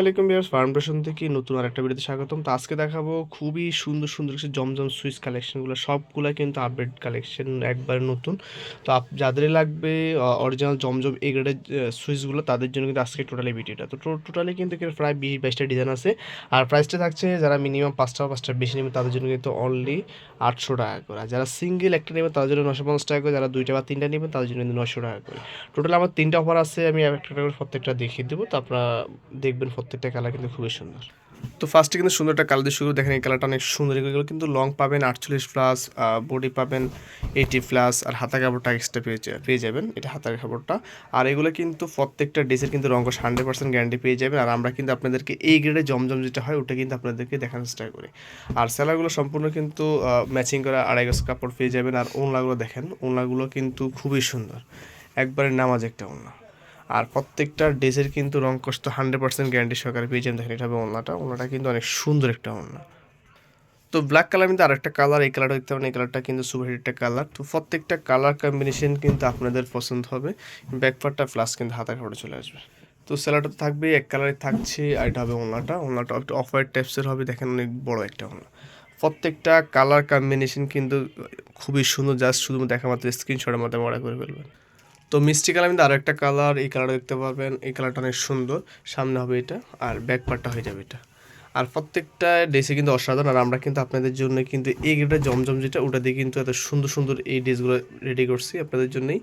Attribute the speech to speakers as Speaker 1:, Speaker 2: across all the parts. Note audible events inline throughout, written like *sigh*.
Speaker 1: আলাইকুম বিয়ার্স farm foundation থেকে নতুন আরেকটা ভিডিওতে স্বাগতম। তো আজকে দেখাবো খুবই সুন্দর সুন্দর কিছু জমজম সুইচ কালেকশনগুলো সবগুলো কিন্তু আপডেট কালেকশন একবার নতুন। তো আপ যাদের লাগবে অরিজিনাল জমজম এই গ্রেডের সুইচগুলো তাদের জন্য কিন্তু আজকে টোটালি ভিডিওটা তো টোটালি কিন্তু প্রায় বিশ বাইশটা ডিজাইন আছে। আর প্রাইসটা থাকছে যারা মিনিমাম পাঁচটা বা পাঁচটা বেশি নেবে, তাদের জন্য কিন্তু অনলি আটশো টাকা করে। যারা সিঙ্গেল একটা নেবে, তাদের জন্য নশো পঞ্চাশ টাকা করে। যারা দুইটা বা তিনটা নেবেন তাদের জন্য কিন্তু নশো টাকা করে। টোটাল আমার তিনটা অফার আছে, আমি একটা একটা করে প্রত্যেকটা দেখিয়ে দেবো। তো আপনারা দেখবেন প্রত্যেকটা কালার কিন্তু খুবই সুন্দর। তো ফার্স্টে কিন্তু সুন্দর একটা কালার দিয়ে শুরু, দেখেন এই কালারটা অনেক সুন্দর। এগুলো কিন্তু লং পাবেন আটচল্লিশ প্লাস বডি পাবেন এইটি প্লাস আর হাতা কাপড়টা এক্সট্রা পেয়ে পেয়ে যাবেন, এটা হাতার কাপড়টা। আর এগুলো কিন্তু প্রত্যেকটা ড্রেসের কিন্তু রঙ্কশ হান্ড্রেড পার্সেন্ট গ্যারান্টি পেয়ে যাবেন। আর আমরা কিন্তু আপনাদেরকে এই গ্রেডে জমজম যেটা হয়, ওটা কিন্তু আপনাদেরকে দেখানোর চেষ্টা করি। আর স্যালারগুলো সম্পূর্ণ কিন্তু ম্যাচিং করা আড়াই গজ কাপড় পেয়ে যাবেন। আর ওনলাগুলো দেখেন ওনলাগুলো কিন্তু খুবই সুন্দর। একবারে নামাজ একটা ওনলা আর প্রত্যেকটা ড্রেসের কিন্তু রং কষ্ট হান্ড্রেড পার্সেন্ট গ্যারান্টি সহকারে পেয়ে যাবেন। দেখেন, এটা হবে ওনলাটা ওনলাটা কিন্তু অনেক সুন্দর একটা ওনলা তো ব্ল্যাক কালার কিন্তু আরেকটা কালার এই কালারটা দেখতে পারেন। এই কালারটা কিন্তু সুপার একটা কালার তো প্রত্যেকটা কালার কম্বিনেশন কিন্তু আপনাদের পছন্দ হবে। ব্যাকপারটা প্লাস কিন্তু হাতা কাপড়ে চলে আসবে। তো স্যালাডটা থাকবে এক কালারে থাকছে আর এটা হবে ওনলাটা ওনলাটা একটু অফ হোয়াইট টাইপসের হবে। দেখেন, অনেক বড় একটা ওনা প্রত্যেকটা কালার কম্বিনেশন কিন্তু খুবই সুন্দর। জাস্ট শুধু দেখা মাত্র স্ক্রিনশটের মধ্যে অর্ডার করে ফেলবেন। তো মিষ্টি কালার কিন্তু আরেকটা কালার এই কালার দেখতে পারবেন। এই কালারটা অনেক সুন্দর। সামনে হবে এটা, আর ব্যাক পার্টটা হয়ে যাবে এটা। আর প্রত্যেকটা ড্রেসে কিন্তু অসাধারণ। আর আমরা কিন্তু আপনাদের জন্য কিন্তু এই গ্রেডের জমজম যেটা, ওটা দিয়ে কিন্তু এত সুন্দর সুন্দর এই ড্রেসগুলো রেডি করছি আপনাদের জন্যই।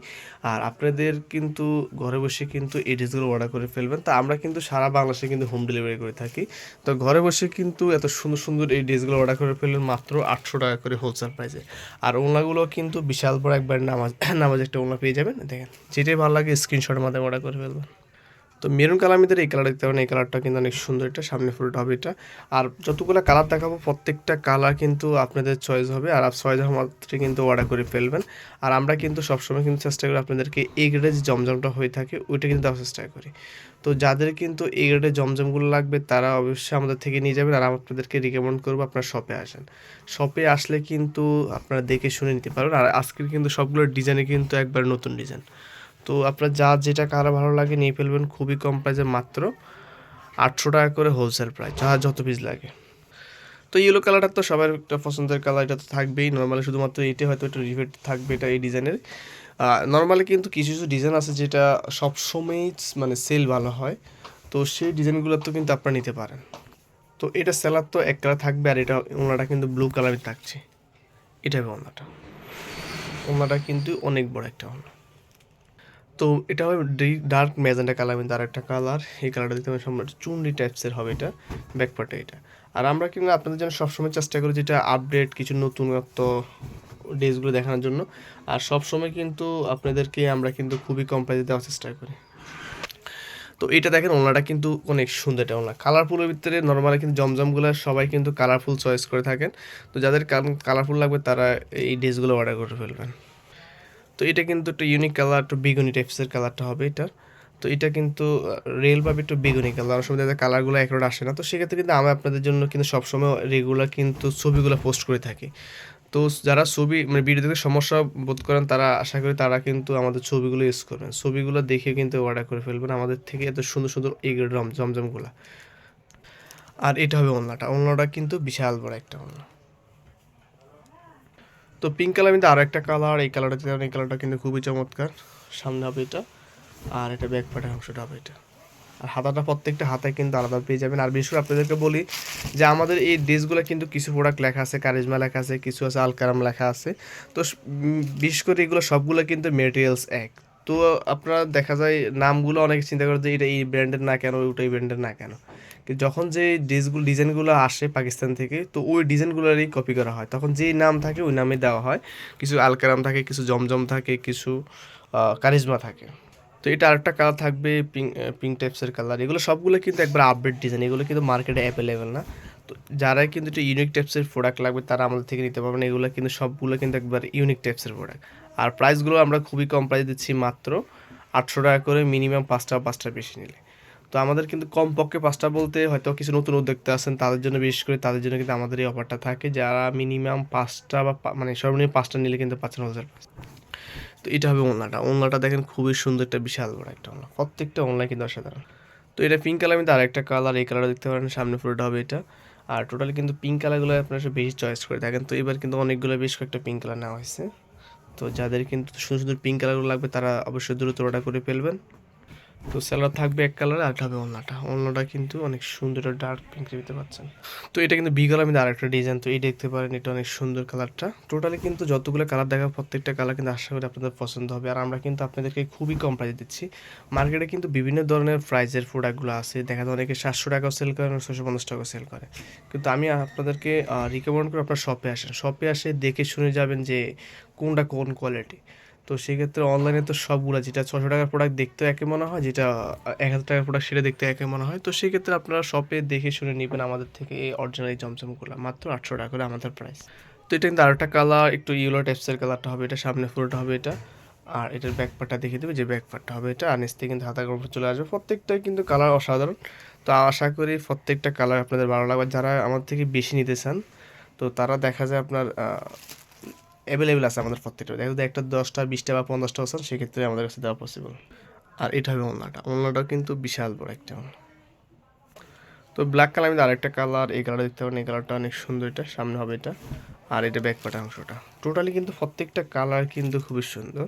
Speaker 1: আর আপনাদের কিন্তু ঘরে বসে কিন্তু এই ড্রেসগুলো অর্ডার করে ফেলবেন। তা আমরা কিন্তু সারা বাংলাদেশে কিন্তু হোম ডেলিভারি করে থাকি। তো ঘরে বসে কিন্তু এত সুন্দর সুন্দর এই ড্রেসগুলো অর্ডার করে ফেলবেন মাত্র আটশো টাকা করে হোলসেল প্রাইসে আর ওনাগুলো কিন্তু বিশাল বড় একবার নামাজ *coughs* নামাজ একটা ওনা পেয়ে যাবেন। দেখেন, যেটাই ভালো লাগে স্ক্রিনশটের মাধ্যমে অর্ডার করে ফেলবেন। তো মেরুন কালার ভিতরে এই কালার দেখতে পাবেন এই কালারটা কিন্তু অনেক সুন্দর এটা সামনে ফুলটা হবে এটা। আর যতগুলো কালার দেখাবো, প্রত্যেকটা কালার কিন্তু আপনাদের চয়েস হবে, আর চয়েস হওয়া মাত্রই কিন্তু অর্ডার করে ফেলবেন। আর আমরা কিন্তু সবসময় কিন্তু চেষ্টা করি আপনাদেরকে এই গ্রেডে যে জমজমটা হয়ে থাকে, ওইটা কিন্তু দেওয়ার চেষ্টা করি। তো যাদের কিন্তু এই গ্রেডে জমজমগুলো লাগবে, তারা অবশ্যই আমাদের থেকে নিয়ে যাবেন, আর আপনাদেরকে রিকমেন্ড করব আপনার শপে আসেন। শপে আসলে কিন্তু আপনারা দেখে শুনে নিতে পারবেন, আর আজকের কিন্তু সবগুলো ডিজাইনে কিন্তু একবার নতুন ডিজাইন তো আপনার যা যেটা কারও ভালো লাগে নিয়ে ফেলবেন, খুবই কম প্রাইসে মাত্র আটশো টাকা করে হোলসেল প্রাইস যা যত পিস লাগে। তো ইয়েলো কালারটা তো সবার একটা পছন্দের কালার এটা তো থাকবেই। নর্মালি শুধুমাত্র এইটা হয়তো একটু রিভেট থাকবে, এটা এই ডিজাইনের নর্মালি কিন্তু কিছু কিছু ডিজাইন আছে যেটা সবসময়ই মানে সেল ভালো হয়। তো সেই ডিজাইনগুলো তো কিন্তু আপনারা নিতে পারেন। তো এটা সেলার তো এক কালার থাকবে আর এটা ওনাটা কিন্তু ব্লু কালারই থাকছে। এটা হবে ওনাটা। ওনাটা কিন্তু অনেক বড় একটা ওনা তো এটা হবে ডার্ক ম্যাজেন্টা কালার কিন্তু আরেকটা কালার এই কালারটা দেখতে পাবেন সম্রাট চুনরি টাইপসের হবে এটা ব্যাকপার্টে এটা। আর আমরা কিন্তু আপনাদের জন্য সবসময় চেষ্টা করি যেটা আপডেট কিছু নতুনত্ব ড্রেসগুলো দেখানোর জন্য। আর সবসময় কিন্তু আপনাদেরকে আমরা কিন্তু খুবই কম প্রাইসে দেওয়ার চেষ্টা করি। তো এটা দেখেন ওনাটা কিন্তু অনেক সুন্দর এটা ওনা কালারফুলের ভিতরে নর্মালি কিন্তু জমজমগুলো সবাই কিন্তু কালারফুল চয়েস করে থাকেন। তো যাদের কালারফুল লাগবে তারা এই ড্রেসগুলো অর্ডার করে ফেলবেন। তো এটা কিন্তু একটু ইউনিক কালার একটু বেগুনি টাইপসের কালারটা হবে এটার তো এটা কিন্তু রেল পাবে একটু বেগুনি কালার অনেক সময় দেখা কালারগুলো একরোড আসে না। তো সেক্ষেত্রে কিন্তু আমি আপনাদের জন্য কিন্তু সবসময় রেগুলার কিন্তু ছবিগুলো পোস্ট করে থাকি। তো যারা ছবি মানে ভিডিও থেকে সমস্যা বোধ করেন, তারা আশা করি তারা কিন্তু আমাদের ছবিগুলো ইউজ করবেন। ছবিগুলো দেখে কিন্তু অর্ডার করে ফেলবেন। আমাদের থেকে এত সুন্দর সুন্দর রম, জমজমগুলো। আর এটা হবে ওনলাটা ওনলাটা কিন্তু বিশাল বড় একটা ওনলা তো পিঙ্ক কালার কিন্তু আরও একটা কালার এই কালারটা এই কালারটা কিন্তু খুবই চমৎকার। সামনে হবে এটা, আর এটা ব্যাক পার্টের অংশটা হবে এটা। আর হাতাটা প্রত্যেকটা হাতায় কিন্তু আলাদা পেয়ে যাবেন। আর বিশেষ করে আপনাদেরকে বলি যে আমাদের এই ড্রেসগুলো কিন্তু কিছু প্রোডাক্ট লেখা আছে কারিজমা লেখা আছে, কিছু আছে আলকারাম লেখা আছে। তো বিশেষ করে এগুলো সবগুলো কিন্তু মেটেরিয়ালস এক। তো আপনারা দেখা যায় নামগুলো অনেকে চিন্তা করে যে এটা এই ব্র্যান্ডের না কেন ওটা এই ব্র্যান্ডের না কেন। যখন যে ড্রেসগুলো ডিজাইনগুলো আসে পাকিস্তান থেকে, তো ওই ডিজাইনগুলোরই কপি করা হয়। তখন যেই নাম থাকে, ওই নামে দেওয়া হয়। কিছু আলকারাম থাকে, কিছু জমজম থাকে, কিছু কারিজমা থাকে। তো এটা আরেকটা কালার থাকবে পিঙ্ক পিঙ্ক টাইপসের কালার এগুলো সবগুলো কিন্তু একবার আপডেট ডিজাইন এগুলো কিন্তু মার্কেটে অ্যাভেলেবেল না। তো যারা কিন্তু একটু ইউনিক টাইপসের প্রোডাক্ট লাগবে, তারা আমাদের থেকে নিতে পারবেন এগুলো কিন্তু সবগুলো কিন্তু একবার ইউনিক টাইপসের প্রোডাক্ট আর প্রাইসগুলো আমরা খুবই কম প্রাইস দিচ্ছি মাত্র আটশো টাকা করে মিনিমাম পাঁচটা পাঁচটা বেশি নিলে। তো আমাদের কিন্তু কমপক্ষে পাঁচটা বলতে হয়তো কিছু নতুন উদ্যোক্তা আছেন, তাদের জন্য বিশেষ করে তাদের জন্য কিন্তু আমাদের এই অফারটা থাকে, যারা মিনিমাম পাঁচটা বা মানে সর্বনিম্ন পাঁচটা নিলে কিন্তু পাচ্ছেন হাজার তো এটা হবে ওনলাটা ওনলাটা দেখেন খুবই সুন্দর একটা বিশাল বড় একটা ওনলা প্রত্যেকটা ওনলা কিন্তু অসাধারণ। তো এটা পিঙ্ক কালার মধ্যে আরেকটা কালার এই কালারটা দেখতে পারেন, সামনে পুরোটা হবে এটা। আর টোটালি কিন্তু পিঙ্ক কালারগুলো আপনারা সব বেশি চয়েস করে থাকেন তো এবার কিন্তু অনেকগুলো বেশ কয়েকটা পিঙ্ক কালার নেওয়া হয়েছে। তো যাদের কিন্তু সুন্দর সুন্দর পিঙ্ক কালারগুলো লাগবে, তারা অবশ্যই দ্রুত অর্ডার করে ফেলবেন। তো স্যালাড থাকবে এক কালার আর হবে অন্যটা। অন্যটা কিন্তু অনেক সুন্দর ডার্ক পিঙ্ক দিতে পাচ্ছেন। তো এটা কিন্তু বি কালার মধ্যে আরেকটা ডিজাইন তো এই দেখতে পারেন, এটা অনেক সুন্দর কালারটা টোটালি কিন্তু যতগুলো কালার দেখা প্রত্যেকটা কালার কিন্তু আশা করি আপনাদের পছন্দ হবে। আর আমরা কিন্তু আপনাদেরকে খুবই কম প্রাইসে দিচ্ছি। মার্কেটে কিন্তু বিভিন্ন ধরনের প্রাইজের প্রোডাক্টগুলো আছে। দেখা যায় অনেকে সাতশো টাকাও সেল করে ছশো পঞ্চাশ টাকাও সেল করে। কিন্তু আমি আপনাদেরকে রিকমেন্ড করি আপনার শপে আসেন। শপে আসে দেখে শুনে যাবেন যে কোনটা কোন কোয়ালিটি তো সেক্ষেত্রে অনলাইনে তো সবগুলো, যেটা ছশো টাকার প্রোডাক্ট দেখতে একে মনে হয়, যেটা এক হাজার টাকার প্রোডাক্ট সেটা দেখতে একে মনে হয়। তো সেক্ষেত্রে আপনারা শপে দেখে শুনে নেবেন আমাদের থেকে এই অরিজিনাল জমজমগুলো, মাত্র আটশো টাকা করে আমাদের প্রাইস তো এটা কিন্তু আরেকটা কালার একটু ইয়েলো টাইপসের কালারটা হবে, এটা সামনে ফুলটা হবে এটা। আর এটার ব্যাক পার্টটা দেখিয়ে দেবে, যে ব্যাক পার্টটা হবে এটা। আর নিচ থেকে কিন্তু হাতা গল্প চলে আসবে। প্রত্যেকটাই কিন্তু কালার অসাধারণ। তো আশা করি প্রত্যেকটা কালার আপনাদের ভালো লাগবে। যারা আমার থেকে বেশি নিতে চান, তো তারা দেখা যায় আপনার অ্যাভেলেবেল আছে আমাদের প্রত্যেকটা। দেখা যায় একটা দশটা, বিশটা বা পঞ্চাশটা আছে সেক্ষেত্রে আমাদের কাছে দেওয়া পসিবল আর এটা হবে ওনাটা ওনাটা কিন্তু বিশাল বড় একটা তো ব্ল্যাক কালার মধ্যে আরেকটা কালার এই কালারটা দেখতে পারেন, এই কালারটা অনেক সুন্দর এটা, সামনে হবে এটা। আর এটা ব্যাক পাটা অংশটা। টোটালি কিন্তু প্রত্যেকটা কালার কিন্তু খুবই সুন্দর।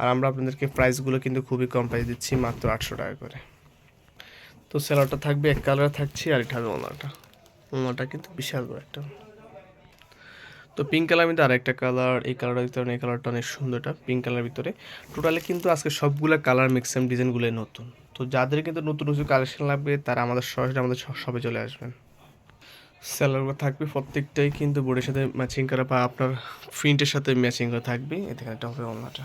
Speaker 1: আর আমরা আপনাদেরকে প্রাইসগুলো কিন্তু খুবই কম প্রাইস দিচ্ছি, মাত্র আটশো টাকা করে। তো স্যালাডটা থাকবে, এক কালার থাকছে, আর এটা হবে ওনাটা ওনাটা কিন্তু বিশাল বড় একটা তো পিঙ্ক কালার মধ্যে আরেকটা কালার এই কালারটা দেখতে পারেন এই কালারটা অনেক সুন্দরটা পিঙ্ক কালার ভিতরে। টোটালি কিন্তু আজকে সবগুলো কালার মিক্সাম ডিজাইনগুলোই নতুন। তো যাদের কিন্তু নতুন নতুন কালেকশন লাগবে, তারা আমাদের সরাসরি আমাদের সবে চলে আসবেন। স্যালারগুলো থাকবে, প্রত্যেকটাই কিন্তু বোর্ডের সাথে ম্যাচিং করা বা আপনার প্রিন্টের সাথে ম্যাচিং করা থাকবে। এখানে একটা হবে অন্যটা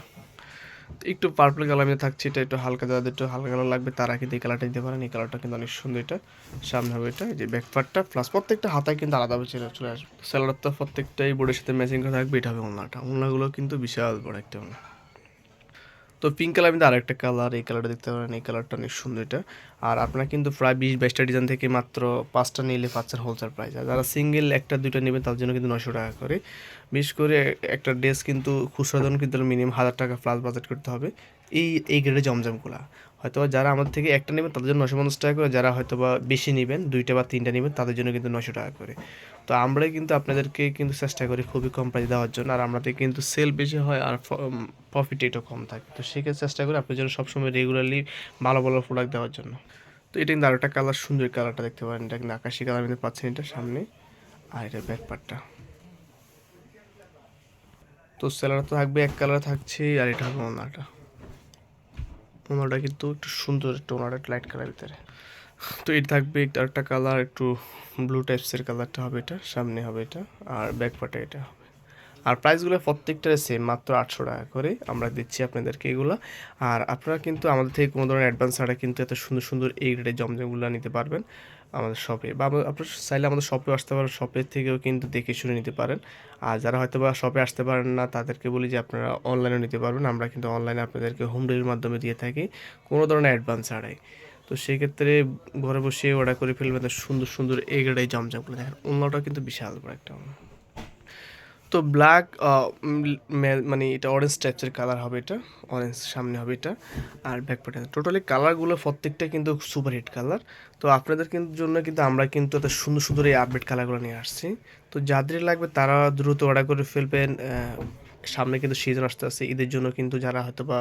Speaker 1: একটু পার্পল কালার মধ্যে থাকছে, এটা একটু হালকা, যাদের একটু হালকা কালার লাগবে তারা কিন্তু এই কালারটা দিতে পারেন। এই কালারটা কিন্তু অনেক সুন্দর এটা। সামনে হবে এটা, এই যে ব্যাক পার্টটা প্লাস প্রত্যেকটা হাতায় কিন্তু আলাদাভাবে চলে চলে আসবে। স্যালাডটা প্রত্যেকটাই বোর্ডের সাথে ম্যাচিং করা থাকবে, এটা হবে ওনাটা। ওনাগুলো কিন্তু বিশাল বড় একটা ওনা। তো পিঙ্ক কালার মধ্যে আরেকটা কালার এই কালারটা দেখতে পারেন, এই কালারটা অনেক সুন্দর এটা। আর আপনারা কিন্তু প্রায় বিশ বাইশটা ডিজাইন থেকে মাত্র পাঁচটা নিলে পাচ্ছেন হোলসেল প্রাইস আর যারা সিঙ্গেল একটা, দুইটা নেবেন, তার জন্য কিন্তু নশো টাকা করে। বিশেষ করে একটা ড্রেস কিন্তু খুচরা দাম কিন্তু মিনিমাম হাজার টাকা প্লাস বাজেট করতে হবে। এই এই গ্রেডের জমজমগুলো। হয়তো যারা আমাদের থেকে একটা নেবেন, তাদের জন্য নশো পঞ্চাশ টাকা করে, যারা হয়তো বা বেশি নেবেন, দুইটা বা তিনটা নেবেন, তাদের জন্য কিন্তু নশো টাকা করে। তো আমরাই কিন্তু আপনাদেরকে কিন্তু চেষ্টা করি খুবই কম প্রাইস দেওয়ার জন্য, আর আমাদের কিন্তু সেল বেশি হয় আর প্রফিট এটাও কম থাকে। তো সেক্ষেত্রে চেষ্টা করি আপনার জন্য সবসময় রেগুলারলি ভালো ভালো প্রোডাক্ট দেওয়ার জন্য। তো এটা কিন্তু আরেকটা কালার সুন্দর কালারটা দেখতে পারেন। এটা কিন্তু আকাশি কালার কিন্তু পাচ্ছেন এটা সামনে। আর এটা ব্যাক পার্টটা তো তো থাকবে, এক কালার থাকছে আর এটা হবে ওনাটা। ওনাটা কিন্তু একটু সুন্দর একটা, ওনাটা লাইট কালার ভিতরে। তো এটা থাকবে একটা কালার একটু ব্লু টাইপসের কালারটা হবে এটা, সামনে হবে এটা, আর ব্যাক পার্টে এটা হবে। আর প্রাইসগুলো প্রত্যেকটা সেম মাত্র আটশো টাকা করে। আমরা দিচ্ছি আপনাদেরকে এগুলো। আর আপনারা কিন্তু আমাদের থেকে কোনো ধরনের অ্যাডভান্স ছাড়া কিন্তু এত সুন্দর সুন্দর এই গ্রেডের জমজমগুলো নিতে পারবেন। আমাদের শপে বা আপনার চাইলে আমাদের শপে আসতে পারেন শপের থেকেও কিন্তু দেখে শুনে নিতে পারেন। আর যারা হয়তো বা শপে আসতে পারেন না, তাদেরকে বলি যে আপনারা অনলাইনে নিতে পারবেন। আমরা কিন্তু অনলাইনে আপনাদেরকে হোম ডেলিভারির মাধ্যমে দিয়ে থাকি, কোনো ধরনের অ্যাডভান্স ছাড়াই। তো সেক্ষেত্রে ঘরে বসে অর্ডার করে ফেলবেন, সুন্দর সুন্দর এগড়াই জমজম জমজমগুলো দেখেন, অন্যটা কিন্তু বিশাল বড় একটা তো ব্ল্যাক মানে এটা অরেঞ্জ টাইপসের কালার হবে এটা অরেঞ্জ সামনে হবে এটা, আর ব্যাক পার্টে টোটালি কালারগুলো প্রত্যেকটা কিন্তু সুপার হিট কালার তো আপনাদের কিন্তু জন্য কিন্তু আমরা কিন্তু এত সুন্দর সুন্দর এই আপডেট কালারগুলো নিয়ে আসছি। তো যাদের লাগবে তারা দ্রুত অর্ডার করে ফেলবেন সামনে কিন্তু সিজন আসতে আসছে ঈদের জন্য কিন্তু যারা হয়তো বা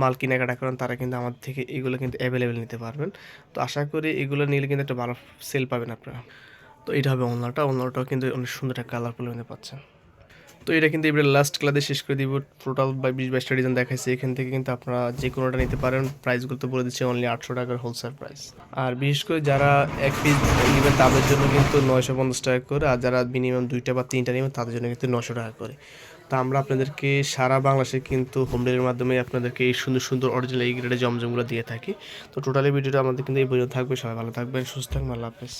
Speaker 1: মাল কেনাকাটা করেন, তারা কিন্তু আমাদের থেকে এগুলো কিন্তু অ্যাভেলেবেল নিতে পারবেন। তো আশা করি এগুলো নিলে কিন্তু একটা ভালো সেল পাবেন আপনারা। তো এটা হবে অন্যটা অন্যটাও কিন্তু অনেক সুন্দর একটা কালারফুল নিতে পাচ্ছেন। তো এটা কিন্তু এবারে লাস্ট ক্লাসে শেষ করে দিব। টোটাল বা বিশ বাইশটা ডিজাইন দেখাইছে। এখান থেকে কিন্তু আপনারা যে কোনোটা নিতে পারেন প্রাইসগুলো তো বলে দিচ্ছি অনলি আটশো টাকার হোলসেল প্রাইস আর বিশেষ করে যারা এক পিস নেবেন তাদের জন্য কিন্তু নয়শো পঞ্চাশ টাকা করে, আর যারা মিনিমাম দুইটা বা তিনটা নেবেন তাদের জন্য কিন্তু নশো টাকা করে। তা আমরা আপনাদেরকে সারা বাংলাদেশে কিন্তু হোম ডেলিভারির মাধ্যমে আপনাদেরকে এই সুন্দর সুন্দর অরিজিনাল এই গ্রেডের জমজমগুলো দিয়ে থাকি। তো টোটালি ভিডিওটা আমাদের কিন্তু এই পর্যন্ত থাকবে। সবাই ভালো থাকবেন, সুস্থ থাকবেন, আল্লাহ হাফেজ।